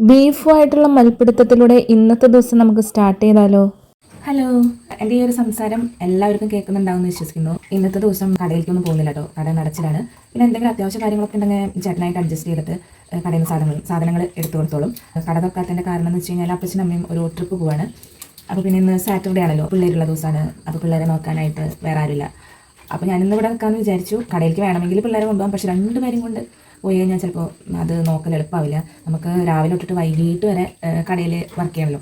ബീഫുമായിട്ടുള്ള മൽപ്പിടുത്തത്തിലൂടെ ഇന്നത്തെ ദിവസം നമുക്ക് സ്റ്റാർട്ട് ചെയ്താലോ? ഹലോ എന്റെ ഈ ഒരു സംസാരം എല്ലാവർക്കും കേൾക്കുന്നുണ്ടാവും എന്ന് വിശ്വസിക്കുന്നു. ഇന്നത്തെ ദിവസം കടയിലേക്കൊന്നും പോകുന്നില്ല കേട്ടോ. കട നടച്ചിലാണ്. പിന്നെ എന്തെങ്കിലും അത്യാവശ്യ കാര്യങ്ങളൊക്കെ ഉണ്ടെങ്കിൽ ചേട്ടനായിട്ട് അഡ്ജസ്റ്റ് ചെയ്തിട്ട് കടയിൽ നിന്ന് സാധനങ്ങൾ സാധനങ്ങൾ എടുത്തു കൊടുത്തോളും. കട തുറക്കാത്തതിന്റെ കാരണം എന്ന് വെച്ച് കഴിഞ്ഞാൽ അപ്പച്ചനും അമ്മയും ഒരു ട്രിപ്പ് പോവാണ്. അപ്പോൾ പിന്നെ ഇന്ന് സാറ്റർഡേ ആണല്ലോ. പിള്ളേരുള്ള ദിവസമാണ്. അപ്പോൾ പിള്ളേരെ നോക്കാനായിട്ട് വേറെ ആരുമില്ല. അപ്പോൾ ഞാനിന്ന് ഇവിടെ നിൽക്കാമെന്ന് വിചാരിച്ചു. കടയിലേക്ക് വേണമെങ്കിൽ പിള്ളേരെ കൊണ്ടുപോകാം. പക്ഷേ രണ്ട് രണ്ടുപേരും കൊണ്ട് പോയി കഴിഞ്ഞാൽ ചിലപ്പോൾ അത് നോക്കൽ എളുപ്പമാവില്ല നമുക്ക് രാവിലെ തൊട്ടിട്ട് വൈകിട്ട് വരെ കടയിൽ വർക്ക് ചെയ്യണമല്ലോ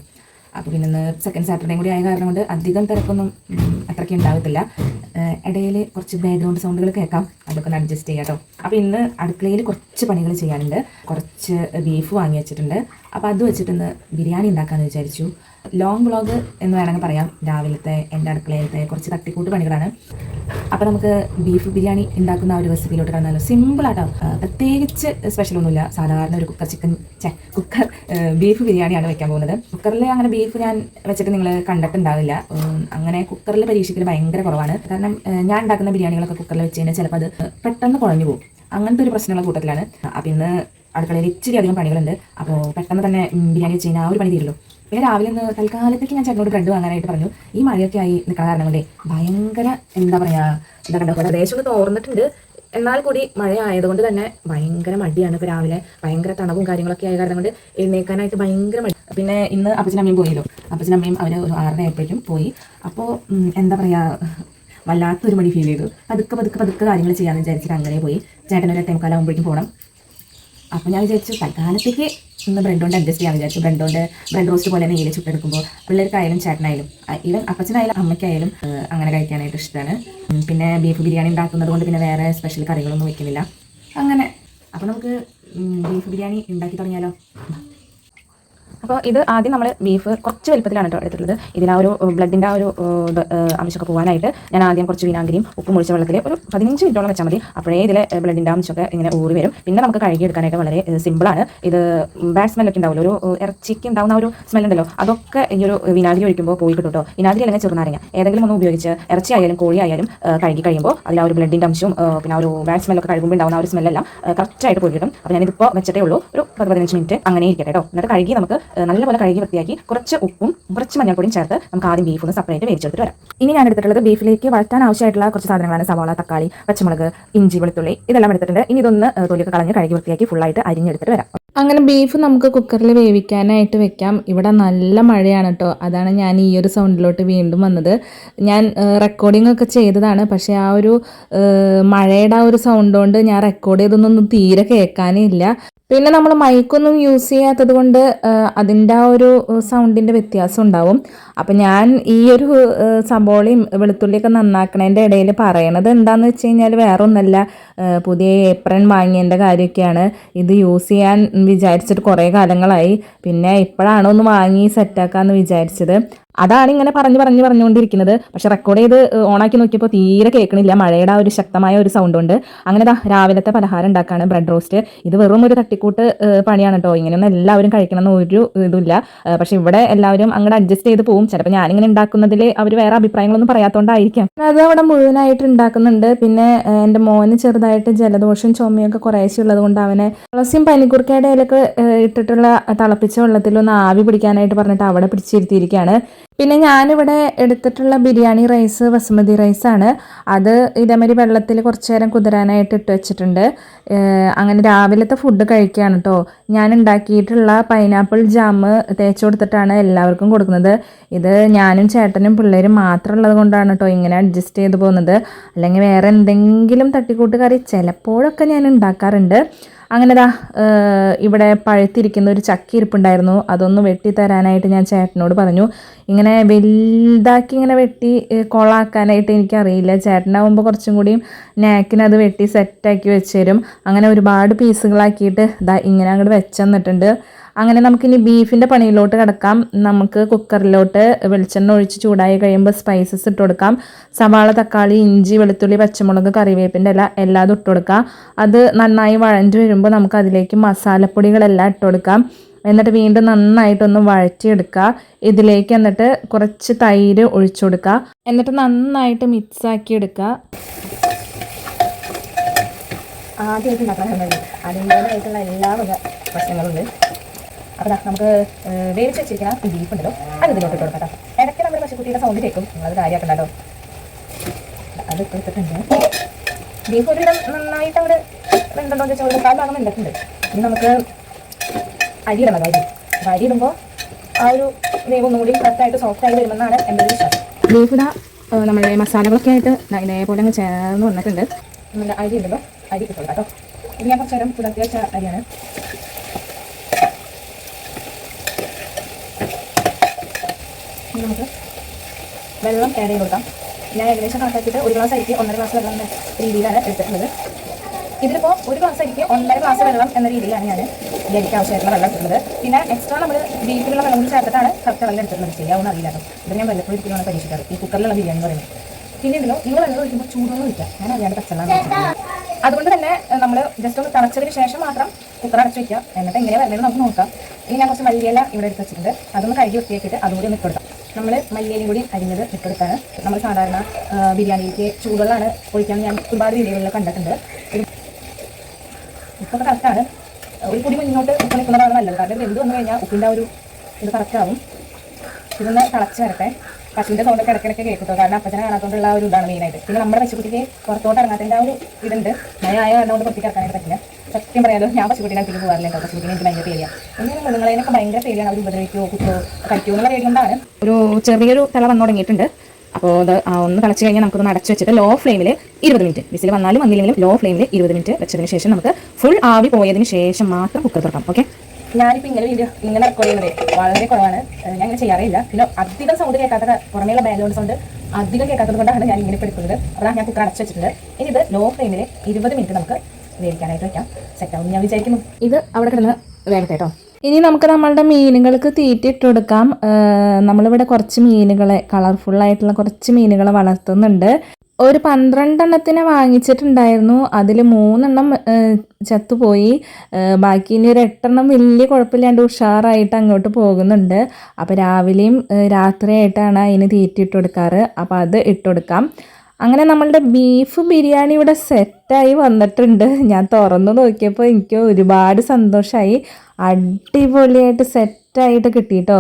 അപ്പോൾ പിന്നെ ഇന്ന് സെക്കൻഡ് സാറ്റർഡേയും കൂടി ആയ കാരണം കൊണ്ട് അധികം തിരക്കൊന്നും അത്രയ്ക്ക് ഉണ്ടാവത്തില്ല. ഇടയിൽ കുറച്ച് ബാക്ക്ഗ്രൗണ്ട് സൗണ്ടുകൾ കേൾക്കാം. അതൊക്കെ ഒന്ന് അഡ്ജസ്റ്റ് ചെയ്യാം കേട്ടോ. അപ്പോൾ ഇന്ന് അടുക്കളയിൽ കുറച്ച് പണികൾ ചെയ്യാനുണ്ട്. കുറച്ച് ബീഫ് വാങ്ങി വെച്ചിട്ടുണ്ട്. അപ്പോൾ അത് വെച്ചിട്ട് ഇന്ന് ബിരിയാണി ഉണ്ടാക്കാമെന്ന് വിചാരിച്ചു. ലോങ് വ്ളോഗ് എന്ന് വേണമെങ്കിൽ പറയാം. രാവിലത്തെ എന്റെ അടുക്കളയിലത്തെ കുറച്ച് തട്ടിക്കൂട്ട് പണികളാണ്. അപ്പോൾ നമുക്ക് ബീഫ് ബിരിയാണി ഉണ്ടാക്കുന്ന ആ ഒരു റെസിപ്പിയിലോട്ട് കടന്നാലോ. സിമ്പിളാട്ടോ പ്രത്യേകിച്ച് സ്പെഷ്യൽ ഒന്നുമില്ല. സാധാരണ ഒരു കുക്കർ ചിക്കൻ ചെ കുക്കർ ബീഫ് ബിരിയാണിയാണ് വെക്കാൻ പോകുന്നത്. കുക്കറിൽ അങ്ങനെ ബീഫ് ഞാൻ വെച്ചിട്ട് നിങ്ങൾ കണ്ടിട്ടുണ്ടാവില്ല. അങ്ങനെ കുക്കറിൽ പരീക്ഷിക്കൽ ഭയങ്കര കുറവാണ്. കാരണം ഞാൻ ഉണ്ടാക്കുന്ന ബിരിയാണികളൊക്കെ കുക്കറിൽ വെച്ച് കഴിഞ്ഞാൽ ചിലപ്പോൾ അത് പെട്ടെന്ന് കുഴഞ്ഞു പോകും. അങ്ങനത്തെ ഒരു പ്രശ്നമുള്ള കൂട്ടത്തിലാണ്. അപ്പം ഇന്ന് അടുക്കളയിൽ ഇച്ചിരി അധികം പണികളുണ്ട്. അപ്പോൾ പെട്ടെന്ന് തന്നെ ബിരിയാണി വെച്ച് കഴിഞ്ഞാൽ ആ ഒരു പണി തീരുള്ളൂ. പിന്നെ രാവിലെ ഒന്ന് തൽക്കാലത്തേക്ക് ഞാൻ ചേട്ടനോട് ബ്രെഡ് വാങ്ങാനായിട്ട് പറഞ്ഞു. ഈ മഴയൊക്കെ ആയി നിൽക്കുന്ന കാരണം കൊണ്ടേ ഭയങ്കര എന്താ പറയാ എന്താ കണ്ടോ പ്രദേശം തോർന്നിട്ടുണ്ട്. എന്നാൽ കൂടി മഴ ആയതുകൊണ്ട് തന്നെ ഭയങ്കര മടിയാണ്. ഇപ്പോൾ രാവിലെ ഭയങ്കര തണവും കാര്യങ്ങളൊക്കെ ആയ കാരണം കൊണ്ട് എഴുന്നേക്കാനായിട്ട് ഭയങ്കര മടി. പിന്നെ ഇന്ന് അപ്പച്ചനമ്മയും പോയല്ലോ. അപ്പച്ചനമ്മയും അവർ ഒരു ആറര ആയപ്പോഴേക്കും പോയി. അപ്പോൾ എന്താ പറയാ വല്ലാത്തൊരു മടി ഫീൽ ചെയ്തു. പതുക്കെ പതുക്കെ പതുക്കെ കാര്യങ്ങൾ ചെയ്യാമെന്ന് വിചാരിച്ചിട്ട് അങ്ങനെ പോയി. ചേട്ടൻ ഒരു എട്ടേ മുക്കാലാകുമ്പോഴേക്കും പോകണം അപ്പോൾ ഞാൻ വിചാരിച്ചു തൽക്കാലത്തേക്ക് ഇന്ന് ബ്രെഡ് കൊണ്ട് അഡ്ജസ്റ്റ് ചെയ്യാൻ വിചാരിച്ചു. ബ്രെഡ് കൊണ്ട് ബ്രെഡ് റോസ്റ്റ് പോലെ തന്നെ ഇല ചുട്ടെടുക്കുമ്പോൾ പിള്ളേർക്കായാലും ചേട്ടനായാലും ഈവൻ അപ്പച്ചനായാലും അമ്മയ്ക്കായാലും അങ്ങനെ കഴിക്കാനായിട്ട് ഇഷ്ടമാണ് പിന്നെ ബീഫ് ബിരിയാണി ഉണ്ടാക്കുന്നത് കൊണ്ട് പിന്നെ വേറെ സ്പെഷ്യൽ കറികളൊന്നും വെക്കുന്നില്ല. അങ്ങനെ. അപ്പോൾ നമുക്ക് ബീഫ് ബിരിയാണി ഉണ്ടാക്കി തുടങ്ങിയാലോ? അപ്പോൾ ഇത് ആദ്യം നമ്മൾ ബീഫ് കുറച്ച് വലുപ്പത്തിലാണ് കേട്ടോ എടുത്തിട്ടുള്ളത്. ഇതിന് ആ ഒരു ബ്ലഡിന്റെ ആ ഒരു അംശമൊക്കെ പോകാനായിട്ട് ഞാൻ ആദ്യം കുറച്ച് വിനാഗിരിയും ഉപ്പ് ഒഴിച്ച വെള്ളത്തിൽ ഒരു പതിനഞ്ച് മിനിറ്റോളം വെച്ചാൽ മതി. അപ്പോഴേ ഇതിലെ ബ്ലഡിന്റെ അംശമൊക്കെ ഇങ്ങനെ ഊറി വരും. പിന്നെ നമുക്ക് കഴുകി എടുക്കാനായിട്ട് വളരെ സിമ്പിളാണ് ഇത് ബാഡ് സ്മെല്ലൊക്കെ ഉണ്ടാവില്ല ഒരു ഇറച്ചിക്ക് ഉണ്ടാവുന്ന ഒരു സ്മെൽ ഉണ്ടല്ലോ. അതൊക്കെ ഈ ഒരു വിനാഗിരി ഒഴിക്കുമ്പോൾ പോയി കിട്ടും കേട്ടോ വിനാഗിരി അല്ലെങ്കിൽ ചെറുനാരങ്ങ. ഏതെങ്കിലും ഒന്ന് ഉപയോഗിച്ച് ഇറച്ചി ആയാലും കോഴി ആയാലും കഴുകി കഴിയുമ്പോൾ അതിൽ ആ ഒരു ബ്ലഡിന്റെ അംശവും പിന്നെ ആ ഒരു ബാഡ് സ്മെല്ലൊക്കെ കഴുകുമ്പോൾ ഉണ്ടാവുന്ന ആ ഒരു സ്മെല്ലെല്ലാം കറക്റ്റായിട്ട് പോയി കിട്ടും. അപ്പോൾ ഞാനിതിപ്പോൾ വെച്ചിട്ടേ ഉള്ളൂ. ഒരു പത്ത് പതിനഞ്ച് മിനിറ്റ് അങ്ങനെ ഇരിക്കട്ടെ കേട്ടോ എന്നിട്ട് കഴുകി നമുക്ക് നല്ലപോലെ കഴുകി വൃത്തിയാക്കി കുറച്ച് ഉപ്പും കുറച്ച് മഞ്ഞൾപ്പൊടിയും ചേർത്ത് നമുക്ക് ആദ്യം ബീഫ് ഒന്ന് സെപ്പറേറ്റ് വേവിച്ചെടുത്തിട്ട് വരാം. ഇനി ഞാൻ എടുത്തിട്ടുള്ളത് ബീഫിലേക്ക് വഴറ്റാൻ ആവശ്യമായിട്ടുള്ള കുറച്ച് സാധനങ്ങളാണ്. സവാള തക്കാളി പച്ചമുളക് ഇഞ്ചി വെളുത്തുള്ളി ഇതെല്ലാം എടുത്തിട്ടുണ്ട്. ഇനി ഇതൊന്ന് തൊലിയൊക്കെ കളഞ്ഞ് കഴുകി വൃത്തിയാക്കി ഫുള്ളായിട്ട് അരിഞ്ഞെടുത്തിട്ട് വരാം. അങ്ങനെ ബീഫ് നമുക്ക് കുക്കറിൽ വേവിക്കാനായിട്ട് വെക്കാം. ഇവിടെ നല്ല മഴയാണ് കേട്ടോ അതാണ് ഞാൻ ഈ ഒരു സൗണ്ടിലോട്ട് വീണ്ടും വന്നത്. ഞാൻ റെക്കോർഡിംഗ് ഒക്കെ ചെയ്തതാണ്. പക്ഷേ ആ ഒരു മഴയുടെ ആ ഒരു സൗണ്ട് കൊണ്ട് ഞാൻ റെക്കോർഡ് ചെയ്തൊന്നും തീരെ കേൾക്കാനേ ഇല്ല. പിന്നെ നമ്മൾ മൈക്കൊന്നും യൂസ് ചെയ്യാത്തത് കൊണ്ട് അതിന്റെ ആ ഒരു സൗണ്ടിന്റെ വ്യത്യാസം ഉണ്ടാവും. അപ്പം ഞാൻ ഈ ഒരു സബോളയും വെളുത്തുള്ളിയൊക്കെ നന്നാക്കണതിന്റെ ഇടയിൽ പറയണത് എന്താണെന്ന് വെച്ച് കഴിഞ്ഞാൽ വേറെ ഒന്നല്ല പുതിയ ഏപ്രൺ വാങ്ങിയതിന്റെ കാര്യമൊക്കെയാണ്. ഇത് യൂസ് ചെയ്യാൻ വിചാരിച്ചിട്ട് കുറേ കാലങ്ങളായി. പിന്നെ ഇപ്പോഴാണ് ഒന്ന് വാങ്ങി സെറ്റാക്കാമെന്ന് വിചാരിച്ചത്. അതാണ് ഇങ്ങനെ പറഞ്ഞു പറഞ്ഞു പറഞ്ഞുകൊണ്ടിരിക്കുന്നത്. പക്ഷെ റെക്കോർഡ് ചെയ്ത് ഓണാക്കി നോക്കിയപ്പോൾ തീരെ കേൾക്കണില്ല. മഴയുടെ ഒരു ശക്തമായ ഒരു സൗണ്ട് ഉണ്ട്. അങ്ങനെ രാവിലത്തെ പലഹാരം ഉണ്ടാക്കാണ്. ബ്രെഡ് റോസ്റ്റ് ഇത് വെറും ഒരു തട്ടിക്കൂട്ട് പണിയാണ് കേട്ടോ ഇങ്ങനെയൊന്നും എല്ലാവരും കഴിക്കണമെന്ന് ഒരു ഇതില്ല പക്ഷെ ഇവിടെ എല്ലാവരും അങ്ങോട്ട് അഡ്ജസ്റ്റ് ചെയ്ത് പോകും ചിലപ്പോൾ ഞാനിങ്ങനെ ഉണ്ടാക്കുന്നതിൽ അവർ വേറെ അഭിപ്രായങ്ങളൊന്നും പറയാത്തതുകൊണ്ടായിരിക്കാം അത് അവിടെ മുഴുവനായിട്ട് ഉണ്ടാക്കുന്നുണ്ട്. പിന്നെ എന്റെ മോന് ചെറുതായിട്ട് ജലദോഷം ചുമയൊക്കെ കുറേശ്ശെ ഉള്ളത് കൊണ്ട് അവനെ തുളസിയും പനിക്കുറുക്കയുടെ ഇട്ടിട്ടുള്ള തിളപ്പിച്ച വെള്ളത്തിലൊന്ന് ആവി പിടിക്കാനായിട്ട് പറഞ്ഞിട്ട് അവിടെ പിടിച്ചിരുത്തിയിരിക്കുകയാണ് പിന്നെ ഞാനിവിടെ എടുത്തിട്ടുള്ള ബിരിയാണി റൈസ് ബസുമതി റൈസാണ് അത് ഇതേമാതിരി വെള്ളത്തിൽ കുറച്ച് നേരം കുതിരാനായിട്ട് ഇട്ട് വെച്ചിട്ടുണ്ട്. അങ്ങനെ രാവിലത്തെ ഫുഡ് കഴിക്കുകയാണ് കേട്ടോ ഞാൻ ഉണ്ടാക്കിയിട്ടുള്ള പൈനാപ്പിൾ ജാം തേച്ച് കൊടുത്തിട്ടാണ് എല്ലാവർക്കും കൊടുക്കുന്നത്. ഇത് ഞാനും ചേട്ടനും പിള്ളേരും മാത്രം ഉള്ളത് കൊണ്ടാണ് കേട്ടോ ഇങ്ങനെ അഡ്ജസ്റ്റ് ചെയ്ത് പോകുന്നത്. അല്ലെങ്കിൽ വേറെ എന്തെങ്കിലും തട്ടിക്കൂട്ട് കറി ചിലപ്പോഴൊക്കെ ഞാൻ ഉണ്ടാക്കാറുണ്ട്. അങ്ങനെ ദാ ഇവിടെ പഴുത്തിരിക്കുന്ന ഒരു ചക്ക ഇരിപ്പുണ്ടായിരുന്നു. അതൊന്ന് വെട്ടി തരാനായിട്ട് ഞാൻ ചേട്ടനോട് പറഞ്ഞു. ഇങ്ങനെ വലുതാക്കി ഇങ്ങനെ വെട്ടി കൊളാക്കാനായിട്ട് എനിക്കറിയില്ല. ചേട്ടനാവുമ്പോൾ കുറച്ചും കൂടിയും നാക്കിനത് വെട്ടി സെറ്റാക്കി വെച്ച് തരും അങ്ങനെ ഒരുപാട് പീസുകളാക്കിയിട്ട് ദാ ഇങ്ങനെ അങ്ങോട്ട് വെച്ചെന്നിട്ടുണ്ട്. അങ്ങനെ നമുക്കിനി ബീഫിന്റെ പണിയിലോട്ട് കിടക്കാം. നമുക്ക് കുക്കറിലോട്ട് വെളിച്ചെണ്ണ ഒഴിച്ച് ചൂടായി കഴിയുമ്പോൾ സ്പൈസസ് ഇട്ട് കൊടുക്കാം. സവാള തക്കാളി ഇഞ്ചി വെളുത്തുള്ളി പച്ചമുളക് കറിവേപ്പിന്റെ ഇല എല്ലാതും ഇട്ട് കൊടുക്കാം. അത് നന്നായി വഴഞ്ഞു വരുമ്പോൾ നമുക്ക് അതിലേക്ക് മസാലപ്പൊടികളെല്ലാം ഇട്ട് കൊടുക്കാം. എന്നിട്ട് വീണ്ടും നന്നായിട്ടൊന്ന് വഴറ്റിയെടുക്കുക. ഇതിലേക്ക് എന്നിട്ട് കുറച്ച് തൈര് ഒഴിച്ചു കൊടുക്കുക. എന്നിട്ട് നന്നായിട്ട് മിക്സ് ആക്കി എടുക്കുക. ആദ്യമായിട്ട് ഉണ്ടാക്കാൻ അതിന്റെതായിട്ടുള്ള എല്ലാ വക പ്രശ്നങ്ങളുണ്ട് അപ്പോൾ നമുക്ക് വേവിച്ച് വെച്ചിരിക്കുന്ന ഈ ബീഫ് ഉണ്ടല്ലോ അത് ഇതിലോട്ട് ഇട്ട് കൊടുക്കാം ഇടയ്ക്ക് നമ്മുടെ പശുക്കുട്ടിയുടെ സൗണ്ട് കേൾക്കും. നിങ്ങളത് കാര്യമാക്കണ്ടോ അത് ഇട്ട് എടുത്തിട്ടുണ്ട് ബീഫ് ഒരുവിധം നന്നായിട്ട് അവിടെ വെന്തണ്ടോ എന്ന് ചോദിച്ചാൽ കാൽ ഭാഗം വെന്തിട്ടുണ്ട്. ഇനി നമുക്ക് അരി ഇടണം അരി അപ്പോൾ അരി ഇടുമ്പോൾ ആ ഒരു വേവ് ഒന്നുകൂടി കറക്റ്റായിട്ട് സോഫ്റ്റ് ആയി വരുമെന്നാണ് എന്റെ ഒരു വിശ്വാസം. ബീഫ് ഇതാ നമ്മുടെ മസാലകളൊക്കെ ആയിട്ട് ഇതേപോലെ അങ്ങ് ചേർന്ന് വന്നിട്ടുണ്ട്. നമ്മുടെ അരി ഉണ്ടല്ലോ അരി കിട്ടുള്ളൂ കേട്ടോ. ഇനി ഞാൻ കുറച്ച് നേരം പുലർത്തി വെച്ച അരിയാണ്. ഇനി നമുക്ക് വെള്ളം ആഡ് ചെയ്ത് കൊടുക്കാം. ഞാൻ ഏകദേശം കണക്കാക്കിയിട്ട് ഒരു ഗ്ലാസ് അരിക്ക് ഒന്നര ഗ്ലാസ് വെള്ളം രീതിയിലാണ് എടുത്തിട്ടുള്ളത്. ഇതിലിപ്പോൾ ഒരു ഗ്ലാസ് അരിക്ക് ഒന്നര ഗ്ലാസ് വെള്ളം എന്ന രീതിയിലാണ് ഞാൻ ഗരിക്ക് ആവശ്യമായിട്ടുള്ള വെള്ളം എടുക്കുന്നത് പിന്നെ എക്സ്ട്രാ നമ്മൾ ബീഫിലുള്ള വെള്ളം കൂടി ചേർത്തിട്ടാണ് കറക്റ്റ് വെള്ളം എടുത്തിട്ടുള്ളത്. ശരിയാവുന്ന അറിയില്ല ഇത് ഞാൻ വല്ലപ്പോഴും ഇരിക്കുന്ന പരീക്ഷിക്കാറ്. ഈ കുക്കറിലുള്ള ബിരിയാണി എന്ന് പറയുന്നത്. പിന്നെ ഇതിലോ നിങ്ങൾ വെള്ളം ഒഴിക്കുമ്പോൾ ചൂടൊന്നും ഇല്ല ഞാൻ അറിയാണ്ട് പച്ചവെള്ളം അതുകൊണ്ട് തന്നെ നമ്മൾ ജസ്റ്റ് ഒന്ന് തിളച്ചതിന് ശേഷം മാത്രം കുക്കർ അടച്ച് വയ്ക്കുക എന്നിട്ട് എങ്ങനെ വെള്ളം നമുക്ക് നോക്കാം. ഇനി ഞാൻ കുറച്ച് മല്ലിയില ഇവിടെ എടുത്ത് വെച്ചിട്ടുണ്ട്. അതൊന്ന് കഴുകി വൃത്തിയാക്കിയിട്ട് അതുകൂടി ഒന്ന് ഇട്ടെടുക്കാം നമ്മൾ മല്ലിയിലും കൂടി അരിഞ്ഞത് ഇട്ടെടുത്താണ്. നമ്മൾ സാധാരണ ബിരിയാണിക്ക് ചൂടുകളാണ് ഒഴിക്കാൻ ഞാൻ ഒരുപാട് വീഡിയോകളിൽ കണ്ടിട്ടുണ്ട്. ഉപ്പൊക്കെ കറക്റ്റാണ് ഒരു പൊടി മുന്നോട്ട് ഉപ്പ് നിൽക്കുന്നതാണ് നല്ലത്. കാരണം എന്ത് വന്നു കഴിഞ്ഞാൽ ഉപ്പിന്റെ ഒരു ഇത് കറക്റ്റാവും ഇതൊന്ന് തിളച്ച് വരട്ടെ. പശുവിന്റെ സൗണ്ടൊക്കെ ഇടയ്ക്കിടയ്ക്ക് കേൾക്കുട്ടോ. കാരണം അപ്പച്ചനെ കാണാത്തോണ്ടുള്ള ഒരു ഇതാണ് മെയിനായിട്ട് പിന്നെ നമ്മുടെ പശുക്കുട്ടിക്ക് പുറത്തോട്ട് ഇറങ്ങാത്തതിന്റെ ആ ഒരു ഇതുണ്ട്. മഴ ആയ കാരണം കൊണ്ട് പുറത്തേക്ക് ഇറക്കാനായിട്ട് പറ്റില്ല. സത്യം പറയാലോ ഞാൻ പശുക്കുട്ടീനെ അടുത്തേക്ക് പോകാറില്ല കേട്ടോ. പശുക്കുട്ടിനെ എനിക്ക് ഭയങ്കര പേടിയാണ് മൃഗങ്ങളെ മൃഗങ്ങളെയൊക്കെ ഭയങ്കര പേടിയാണ് അവർ ഉപദ്രവിക്കുമോ കുത്തോ കഴിക്കുമോ എന്നുള്ള കൊണ്ടാണ് ഒരു ചെറിയൊരു തല വന്നു തുടങ്ങിയിട്ടുണ്ട്. അപ്പോൾ അത് ഒന്ന് തിളച്ച് കഴിഞ്ഞാൽ നമുക്കൊന്ന് അടച്ചു വെച്ചിട്ട് ലോ ഫ്ലെയിമിൽ ഇരുപത് മിനിറ്റ് വിസിൽ വന്നാലും വന്നില്ലെങ്കിലും ലോ ഫ്ലെയിമിൽ ഇരുപത് മിനിറ്റ് വെച്ചതിന് ശേഷം നമുക്ക് ഫുൾ ആവി പോയതിന് ശേഷം മാത്രം കുക്കർ തുറക്കാം. ഓക്കെ ഞാനിപ്പോൾ ഇങ്ങനെ വീഡിയോ ഇങ്ങനെ റെക്കോർഡ് ചെയ്യുന്നത് വളരെ കുറവാണ്. ഞാൻ ഇങ്ങനെ ചെയ്യാറില്ല. പിന്നെ അധികം സൗണ്ട് കേൾക്കാത്ത പുറമേയുള്ള ബാക്ക്ഗ്രൗണ്ട് സൗണ്ട് അധികം കേൾക്കാത്തത് കൊണ്ടാണ് ഞാൻ ഇങ്ങനെ ഇപ്പോൾ എടുക്കുന്നത്. അതാണ് ഞാൻ കുക്കർ അടച്ചു വെച്ചിട്ടുണ്ട്. ഇനി ഇത് ലോ ഫ്ലെയിമിൽ ഇരുപത് മിനിറ്റ് നമുക്ക് വേവിക്കാനായിട്ട് വെക്കാം. സെറ്റാവും ഞാൻ വിചാരിക്കുന്നു. ഇത് അവിടെ കിടന്ന് വേഗത്തെ കേട്ടോ ഇനി നമുക്ക് നമ്മളുടെ മീനുകൾക്ക് തീറ്റ ഇട്ട് കൊടുക്കാം നമ്മളിവിടെ കുറച്ച് മീനുകളെ കളർഫുൾ ആയിട്ടുള്ള കുറച്ച് മീനുകളെ വളർത്തുന്നുണ്ട്. ഒരു പന്ത്രണ്ടെണ്ണത്തിനെ വാങ്ങിച്ചിട്ടുണ്ടായിരുന്നു. അതിൽ മൂന്നെണ്ണം ചത്തുപോയി. ബാക്കി ഇനി ഒരു എട്ടെണ്ണം വലിയ കുഴപ്പമില്ലാണ്ട് ഉഷാറായിട്ട് അങ്ങോട്ട് പോകുന്നുണ്ട്. അപ്പോൾ രാവിലെയും രാത്രിയായിട്ടാണ് അതിന് തീറ്റ ഇട്ട് കൊടുക്കാറ് അപ്പോൾ അത് ഇട്ട് കൊടുക്കാം അങ്ങനെ നമ്മളുടെ ബീഫ് ബിരിയാണി ഇവിടെ സെറ്റായി വന്നിട്ടുണ്ട്. ഞാൻ തുറന്നു നോക്കിയപ്പോൾ എനിക്ക് ഒരുപാട് സന്തോഷമായി അടിപൊളിയായിട്ട് സെറ്റായിട്ട് കിട്ടിയിട്ടോ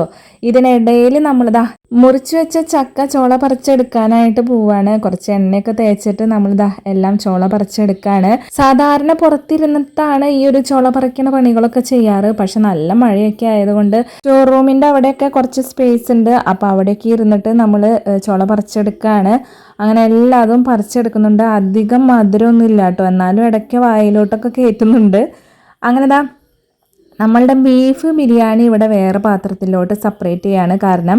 ഇതിനിടയിൽ നമ്മളിതാ മുറിച്ച് വെച്ച ചക്ക ചോള പറിച്ചെടുക്കാനായിട്ട് പോവാണ്. കുറച്ച് എണ്ണയൊക്കെ തേച്ചിട്ട് നമ്മളിതാ എല്ലാം ചോള പറിച്ചെടുക്കാണ്. സാധാരണ പുറത്തിരുന്നിട്ടാണ് ഈ ഒരു ചോള പറിക്കുന്ന പണികളൊക്കെ ചെയ്യാറ്. പക്ഷെ നല്ല മഴയൊക്കെ ആയതുകൊണ്ട് സ്റ്റോർ റൂമിന്റെ അവിടെയൊക്കെ കുറച്ച് സ്പേസ് ഉണ്ട്. അപ്പോൾ അവിടെയൊക്കെ ഇരുന്നിട്ട് നമ്മൾ ചോള പറിച്ചെടുക്കാണ്. അങ്ങനെ എല്ലാതും പറിച്ചെടുക്കുന്നുണ്ട്. അധികം മധുരമൊന്നും ഇല്ല കേട്ടോ എന്നാലും ഇടയ്ക്ക് വായിലോട്ടൊക്കെ കയറ്റുന്നുണ്ട് അങ്ങനെ ദാ നമ്മളുടെ ബീഫ് ബിരിയാണി ഇവിടെ വേറെ പാത്രത്തിലോട്ട് സെപ്പറേറ്റ് ചെയ്യാണ്. കാരണം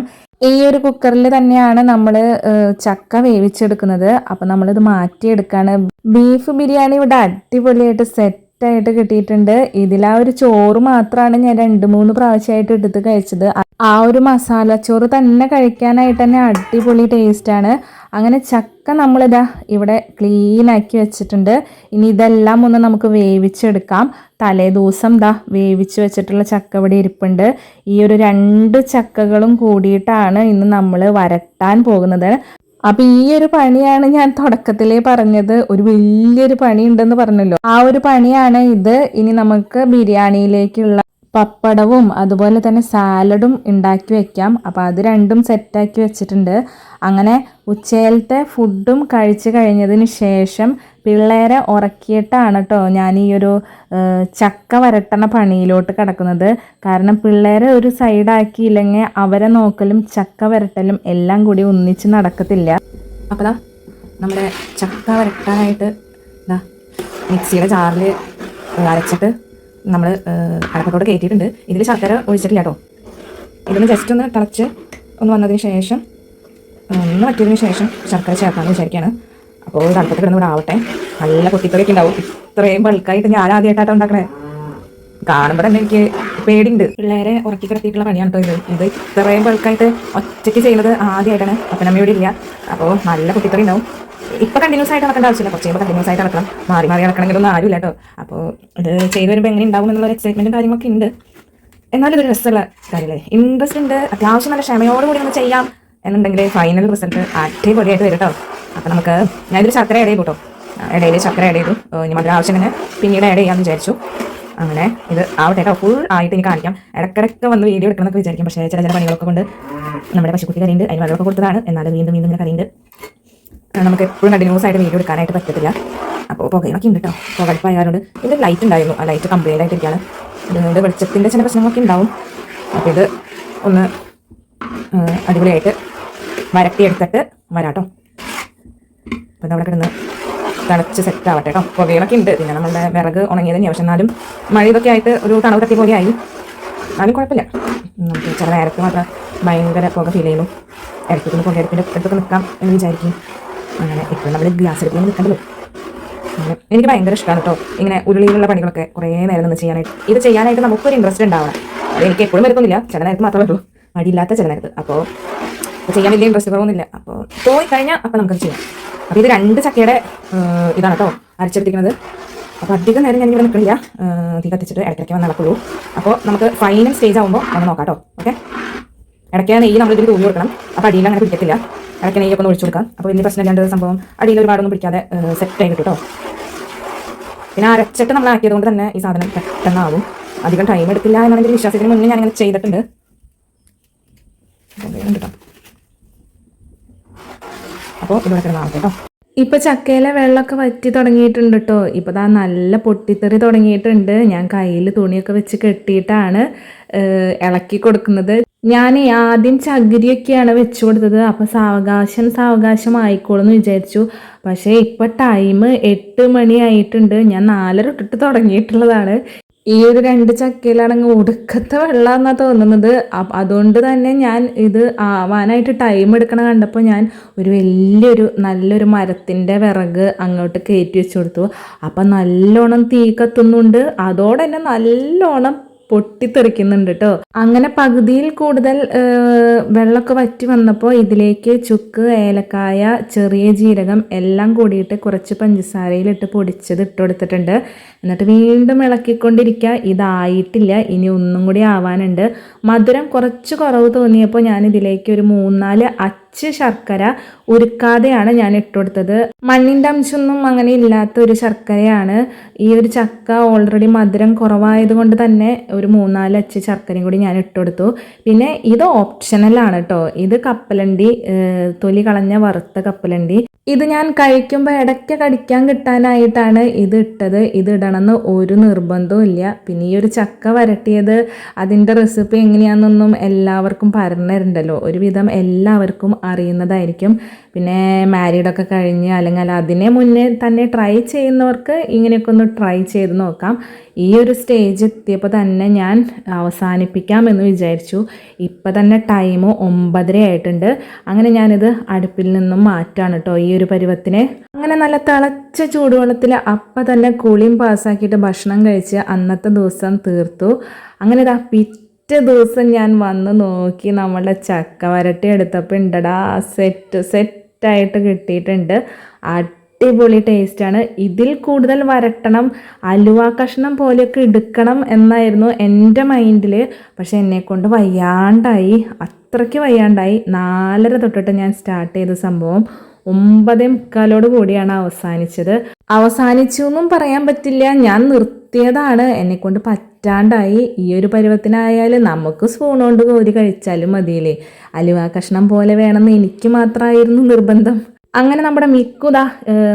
ഈ ഒരു കുക്കറിൽ തന്നെയാണ് നമ്മൾ ചക്ക വേവിച്ചെടുക്കുന്നത്. അപ്പം നമ്മളിത് മാറ്റിയെടുക്കാണ്. ബീഫ് ബിരിയാണി ഇവിടെ അടിപൊളിയായിട്ട് സെറ്റായിട്ട് കിട്ടിയിട്ടുണ്ട്. ഇതിൽ ആ ഒരു ചോറ് മാത്രമാണ് ഞാൻ രണ്ട് മൂന്ന് പ്രാവശ്യമായിട്ട് എടുത്ത് കഴിച്ചത്. ആ ഒരു മസാല ചോറ് തന്നെ കഴിക്കാനായിട്ട് തന്നെ അടിപൊളി ടേസ്റ്റാണ് അങ്ങനെ ചക്ക നമ്മളിതാ ഇവിടെ ക്ലീനാക്കി വെച്ചിട്ടുണ്ട്. ഇനി ഇതെല്ലാം ഒന്ന് നമുക്ക് വേവിച്ചെടുക്കാം. തലേ ദിവസം ദാ വേവിച്ച് വെച്ചിട്ടുള്ള ചക്ക ഇവിടെ ഇരിപ്പുണ്ട്. ഈ ഒരു രണ്ട് ചക്കകളും കൂടിയിട്ടാണ് ഇന്ന് നമ്മൾ വരട്ടാൻ പോകുന്നത്. അപ്പൊ ഈ ഒരു പണിയാണ് ഞാൻ തുടക്കത്തിലേ പറഞ്ഞത്. ഒരു വലിയൊരു പണി ഉണ്ടെന്ന് പറഞ്ഞല്ലോ. ആ ഒരു പണിയാണ് ഇത്. ഇനി നമുക്ക് ബിരിയാണിയിലേക്കുള്ള പപ്പടവും അതുപോലെ തന്നെ സാലഡും ഉണ്ടാക്കി വെക്കാം. അപ്പോൾ അത് രണ്ടും സെറ്റാക്കി വെച്ചിട്ടുണ്ട്. അങ്ങനെ ഉച്ചയിലത്തെ ഫുഡും കഴിച്ചു കഴിഞ്ഞതിന് ശേഷം പിള്ളേരെ ഉറക്കിയിട്ടാണ് കേട്ടോ ഞാൻ ഈ ഒരു ചക്ക വരട്ടണ പണിയിലോട്ട് കിടക്കുന്നത്. കാരണം പിള്ളേരെ ഒരു സൈഡാക്കിയില്ലെങ്കിൽ അവരെ നോക്കലും ചക്ക വരട്ടലും എല്ലാം കൂടി ഒന്നിച്ച് നടക്കത്തില്ല. അപ്പോൾ നമ്മുടെ ചക്ക വരട്ടാനായിട്ട് എന്താ മിക്സിയുടെ ജാറിൽ അരച്ചിട്ട് നമ്മൾ അടക്കത്തോട് കയറ്റിയിട്ടുണ്ട്. ഇതിൽ ശർക്കര ഒഴിച്ചിട്ടില്ല കേട്ടോ ഇതൊന്ന് ജസ്റ്റ് ഒന്ന് തിളച്ച് ഒന്ന് വന്നതിന് ശേഷം ഒന്ന് വറ്റിയതിന് ശേഷം ശർക്കര ചേർക്കാമെന്ന് വിചാരിക്കുകയാണ് അപ്പോൾ ഇത് അടുപ്പത്ത് കിടന്ന് ആവട്ടെ നല്ല കുട്ടിത്തൊക്കെ ഉണ്ടാവും. ഇത്രയും ബൾക്കായിട്ട് ഞാൻ ആദ്യമായിട്ടാണ് ഉണ്ടാക്കണേ. കാണുമ്പോൾ തന്നെ എനിക്ക് പേടിയുണ്ട്. പിള്ളേരെ ഉറക്കി കിടത്തിയിട്ടുള്ള പണിയാണ് കേട്ടോ ഇത്. ഇത് ഇത്രയും ബൾക്കായിട്ട് ഒറ്റയ്ക്ക് ചെയ്യുന്നത് ആദ്യമായിട്ടാണ്. അപ്പനമ്മയോട് ഇല്ല. അപ്പോൾ നല്ല പൊട്ടിത്തെറി ഉണ്ടാവും. ഇപ്പൊ കണ്ടിന്യൂസ് ആയിട്ട് നടക്കേണ്ട ആവശ്യമില്ല. കുറച്ച് കഴിയുമ്പോൾ കണ്ടിന്യൂസ് ആയിട്ട് നടക്കണം. മാറി മാറി നടക്കണമെങ്കിലൊന്നും ആരുമില്ല കേട്ടോ അപ്പോൾ ഇത് ചെയ്ത് വരുമ്പോൾ എങ്ങനെ ഉണ്ടാവും എന്നുള്ള എക്സൈറ്റ്മെന്റും കാര്യങ്ങളൊക്കെ ഉണ്ട്. എന്നാലും ഇതൊരു രസമുള്ള കാര്യമല്ലേ ഇൻട്രസ്റ്റ് ഉണ്ട്. അത്യാവശ്യം നല്ല ക്ഷമയോടുകൂടി നമ്മൾ ചെയ്യാം എന്നുണ്ടെങ്കിൽ ഫൈനൽ റിസൾട്ട് അടിപൊളിയായിട്ട് വരും കേട്ടോ അപ്പോൾ നമുക്ക് ഞാൻ ഇതിൽ ശർക്കര ആഡ് ചെയ്തു കേട്ടോ. ഇടയിൽ ശർക്കര ആഡ് ചെയ്തു. ഇനി മധുര ആവശ്യം തന്നെ പിന്നീട് ആഡ് ചെയ്യാമെന്ന് വിചാരിച്ചു. അങ്ങനെ ഇത് ആവട്ടെ കേട്ടോ. ഫുൾ ആയിട്ട് എനിക്ക് കാണിക്കാം. ഇടക്കിടക്ക് വന്ന് വീഡിയോ എടുക്കണമെന്നൊക്കെ വിചാരിക്കും. പക്ഷേ ചില ചില പണികളൊക്കെ കൊണ്ട് നമ്മുടെ പശുക്കുട്ടി കറിയുണ്ട് അതിന് വെള്ളമൊക്കെ കൊടുത്തതാണ്. എന്നാലും വീണ്ടും വീണ്ടും ഇങ്ങനെ കറിയുണ്ട് നമുക്ക് എപ്പോഴും കണ്ടിന്യൂസ് ആയിട്ട് വീഡിയോ എടുക്കാനായിട്ട് പറ്റത്തില്ല. അപ്പോൾ പുകയൊക്കെ ഉണ്ട് കേട്ടോ. പുകടുപ്പായതുകൊണ്ട് ഇതിന്റെ ലൈറ്റ് ഉണ്ടായിരുന്നു. ആ ലൈറ്റ് കംപ്ലൈന്റ് ആയിട്ടിരിക്കുകയാണ്. ഇതിന്റെ വെളിച്ചത്തിന്റെ ചില പ്രശ്നങ്ങളൊക്കെ ഉണ്ടാവും. അപ്പോൾ ഇത് ഒന്ന് അടിപൊളിയായിട്ട് വരട്ടിയെടുത്തിട്ട് വരാട്ടോ അപ്പോൾ അവിടെ കിടന്ന് തണച്ച് സെറ്റ് ആവട്ടെ കേട്ടോ പുകകളൊക്കെ ഉണ്ട് പിന്നെ നമ്മളുടെ വിറക് ഉണങ്ങിയതിന് പക്ഷെ എന്നാലും മഴ ഇതൊക്കെ ആയിട്ട് ഒരു തണവ് തട്ടിയ പോലെ ആയി. എന്നാലും കുഴപ്പമില്ല നമുക്ക് ചില നേരത്തെ മാത്രം ഭയങ്കര പുക ഫീൽ ചെയ്യുന്നു. ഇടയ്ക്കൊന്ന് ഇടത്തിന്റെ അടുത്തൊക്കെ നിൽക്കാം എന്ന് വിചാരിക്കും അങ്ങനെ ഇപ്പോൾ നമ്മൾ ഗ്ലാസ് എടുത്ത് നിൽക്കണ്ടല്ലോ. എനിക്ക് ഭയങ്കര ഇഷ്ടമാണ് കേട്ടോ ഇങ്ങനെ ഉരുളിയിലുള്ള പണികളൊക്കെ കുറേ നേരം നിന്ന് ചെയ്യാനായിട്ട്. ഇത് ചെയ്യാനായിട്ട് നമുക്കൊരു ഇൻട്രസ്റ്റ് ഉണ്ടാവണം. അത് എനിക്ക് എപ്പോഴും വരുന്നില്ല ചില നേരത്ത് മാത്രമേ ഉള്ളൂ മടിയില്ലാത്ത ചില നേരത്ത്. അപ്പോൾ ചെയ്യാൻ വലിയ ഇൻട്രസ്റ്റ് കുറവൊന്നുമില്ല. അപ്പോൾ പോയി കഴിഞ്ഞാൽ അപ്പോൾ നമുക്കത് ചെയ്യാം. അപ്പോൾ ഇത് രണ്ട് ചക്കയുടെ ഇതാണ് കേട്ടോ അരച്ചെടുത്തിരിക്കുന്നത്. അപ്പോൾ അധികം നേരം നിൽക്കില്ല ഏഹ്, തീ കത്തിച്ചിട്ട് ഇടയ്ക്കിടയ്ക്ക് വന്ന് നടക്കുള്ളൂ. അപ്പോൾ നമുക്ക് ഫൈനൽ സ്റ്റേജ് ആകുമ്പോൾ ഒന്ന് നോക്കാം കേട്ടോ. ഓക്കെ ഇടയ്ക്ക് നെയ്യ് നമ്മൾ ഇതിൽ തൂങ്ങി കൊടുക്കണം. അപ്പോൾ അടിയിൽ അങ്ങനെ പിടിക്കത്തില്ല. ഇടയ്ക്ക് നെയ്യൊക്കെ ഒന്ന് ഒഴിച്ചു കൊടുക്കാം. അപ്പോൾ വലിയ പ്രശ്നമില്ലാണ്ട് സംഭവം? അടിയിൽ ഒരുപാടൊന്നും പിടിക്കാതെ സെറ്റ് ആയി കിട്ടും പിന്നെ അരച്ചിട്ട് നമ്മൾ ആക്കിയത് കൊണ്ട് തന്നെ ഈ സാധനം പെട്ടെന്നാവും. അധികം ടൈം എടുക്കില്ല എന്നാണ് എന്റെ വിശ്വാസത്തിന് മുന്നേ ഞാനിങ്ങനെ ചെയ്തിട്ടുണ്ട്. കേട്ടോ അപ്പോൾ ഇതുപോലെ കിടന്നാവട്ടെ കേട്ടോ ഇപ്പൊ ചക്കയിലെ വെള്ളമൊക്കെ വറ്റി തുടങ്ങിയിട്ടുണ്ട് കേട്ടോ ഇപ്പൊ ദാ നല്ല പൊട്ടിത്തെറി തുടങ്ങിയിട്ടുണ്ട്. ഞാൻ കയ്യിൽ തുണിയൊക്കെ വെച്ച് കെട്ടിയിട്ടാണ് ഇളക്കി കൊടുക്കുന്നത്. ഞാൻ ആദ്യം ചകിരിയൊക്കെയാണ് വെച്ചു കൊടുത്തത്. അപ്പൊ സാവകാശം സാവകാശം ആയിക്കോളും എന്ന് വിചാരിച്ചു. പക്ഷേ ഇപ്പൊ ടൈം എട്ട് മണിയായിട്ടുണ്ട്. ഞാൻ നാലര തൊട്ടിട്ട് തുടങ്ങിയിട്ടുള്ളതാണ്. ഈ ഒരു രണ്ട് ചക്കയിലാണെങ്കിൽ ഒടുക്കത്തെ വെള്ളമെന്നാണ് തോന്നുന്നത്. അതുകൊണ്ട് തന്നെ ഞാൻ ഇത് ആവാനായിട്ട് ടൈം എടുക്കണ കണ്ടപ്പോൾ ഞാൻ ഒരു വലിയൊരു നല്ലൊരു മരത്തിന്റെ വിറക് അങ്ങോട്ട് കയറ്റി വെച്ച് കൊടുത്തു. അപ്പം നല്ലോണം തീ കത്തുന്നുണ്ട്. അതോടെ തന്നെ നല്ലോണം പൊട്ടിത്തെറിക്കുന്നുണ്ട് കേട്ടോ അങ്ങനെ പകുതിയിൽ കൂടുതൽ വെള്ളമൊക്കെ വറ്റി വന്നപ്പോൾ ഇതിലേക്ക് ചുക്ക് ഏലക്കായ ചെറിയ ജീരകം എല്ലാം കൂടിയിട്ട് കുറച്ച് പഞ്ചസാരയിലിട്ട് പൊടിച്ചത് ഇട്ട് കൊടുത്തിട്ടുണ്ട്. എന്നിട്ട് വീണ്ടും ഇളക്കിക്കൊണ്ടിരിക്കുക. ഇതായിട്ടില്ല. ഇനി ഒന്നും കൂടി ആവാനുണ്ട്. മധുരം കുറച്ച് കുറവ് തോന്നിയപ്പോൾ ഞാൻ ഇതിലേക്ക് ഒരു മൂന്നാൽ അച്ച് ശർക്കര ഉരുക്കാതെയാണ് ഞാൻ ഇട്ടുകൊടുത്തത്. മണ്ണിന്റെ അംശമൊന്നും അങ്ങനെ ഇല്ലാത്ത ഒരു ശർക്കരയാണ്. ഈ ഒരു ചക്ക ഓൾറെഡി മധുരം കുറവായത് കൊണ്ട് തന്നെ ഒരു മൂന്നാൽ അച്ച് ശർക്കരയും കൂടി ഞാൻ ഇട്ടുകൊടുത്തു. പിന്നെ ഇത് ഓപ്ഷണലാണ് കേട്ടോ ഇത് കപ്പലണ്ടി തൊലി കളഞ്ഞ വറുത്ത കപ്പലണ്ടി. ഇത് ഞാൻ കഴിക്കുമ്പോൾ ഇടയ്ക്ക് കടിക്കാൻ കിട്ടാനായിട്ടാണ് ഇത് ഇട്ടത്. ഇത് ഇടണമെന്ന് ഒരു നിർബന്ധവും ഇല്ല. പിന്നെ ഈ ഒരു ചക്ക വരട്ടിയത് അതിന്റെ റെസിപ്പി എങ്ങനെയാണെന്നൊന്നും എല്ലാവർക്കും പറഞ്ഞു തരണ്ടല്ലോ ഒരുവിധം എല്ലാവർക്കും അറിയുന്നതായിരിക്കും. പിന്നെ മാരീഡൊക്കെ കഴിഞ്ഞ് അല്ലെങ്കിൽ അതിനെ മുന്നേ തന്നെ ട്രൈ ചെയ്യുന്നവർക്ക് ഇങ്ങനെയൊക്കെ ഒന്ന് ട്രൈ ചെയ്ത് നോക്കാം. ഈ ഒരു സ്റ്റേജ് എത്തിയപ്പോൾ തന്നെ ഞാൻ അവസാനിപ്പിക്കാം എന്ന് വിചാരിച്ചു. ഇപ്പം തന്നെ ടൈം ഒമ്പതര ആയിട്ടുണ്ട്. അങ്ങനെ ഞാനിത് അടുപ്പിൽ നിന്നും മാറ്റാണ് കേട്ടോ ഈ ഒരു പരുവത്തിനെ. അങ്ങനെ നല്ല തിളച്ച ചൂടുവെള്ളത്തിൽ അപ്പം തന്നെ കുളിയും പാസ്സാക്കിയിട്ട് ഭക്ഷണം കഴിച്ച് അന്നത്തെ ദിവസം തീർത്തു. അങ്ങനെ ഇതാ ദിവസം ഞാൻ വന്ന് നോക്കി നമ്മളുടെ ചക്ക വരട്ടി എടുത്തപ്പോൾ ഉണ്ടടാ സെറ്റ് സെറ്റായിട്ട് കിട്ടിയിട്ടുണ്ട്. അടിപൊളി ടേസ്റ്റാണ് ഇതിൽ കൂടുതൽ വരട്ടണം അലുവ കഷ്ണം പോലെയൊക്കെ എടുക്കണം എന്നായിരുന്നു എന്റെ മൈൻഡിൽ പക്ഷെ എന്നെക്കൊണ്ട് വയ്യാണ്ടായി അത്രയ്ക്ക് വയ്യാണ്ടായി. നാലര തൊട്ടിട്ട് ഞാൻ സ്റ്റാർട്ട് ചെയ്ത സംഭവം ഒമ്പതേ മുക്കാലോട് കൂടിയാണ് അവസാനിച്ചത്. അവസാനിച്ചു എന്നും പറയാൻ പറ്റില്ല. ഞാൻ നിർത്തിയതാണ്. എന്നെക്കൊണ്ട് പറ്റാണ്ടായി. ഈ ഒരു പരുവത്തിനായാലും നമുക്ക് സ്പൂൺ കൊണ്ട് കോരി കഴിച്ചാലും മതിയില്ലേ? അലുവ കഷ്ണം പോലെ വേണമെന്ന് എനിക്ക് മാത്രമായിരുന്നു നിർബന്ധം. അങ്ങനെ നമ്മുടെ മിക്കുത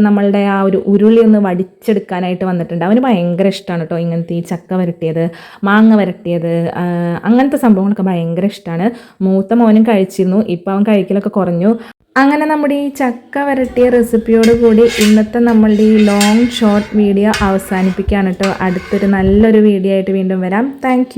നമ്മളുടെ ആ ഒരു ഉരുളി ഒന്ന് വടിച്ചെടുക്കാനായിട്ട് വന്നിട്ടുണ്ട്. അവന് ഭയങ്കര ഇഷ്ടമാണ് കേട്ടോ ഇങ്ങനത്തെ ഈ ചക്ക വരട്ടിയത് മാങ്ങ വരട്ടിയത് അങ്ങനത്തെ സംഭവങ്ങളൊക്കെ ഭയങ്കര ഇഷ്ടമാണ് മൂത്ത മോനും കഴിച്ചിരുന്നു ഇപ്പം അവൻ കഴിക്കലൊക്കെ കുറഞ്ഞു. അങ്ങനെ നമ്മുടെ ഈ ചക്ക വരട്ടിയ റെസിപ്പിയോട് കൂടി ഇന്നത്തെ നമ്മളുടെ ഈ ലോങ് ഷോർട്ട് വീഡിയോ അവസാനിപ്പിക്കുകയാണ് കേട്ടോ അടുത്തൊരു നല്ലൊരു വീഡിയോ ആയിട്ട് വീണ്ടും വരാം. താങ്ക്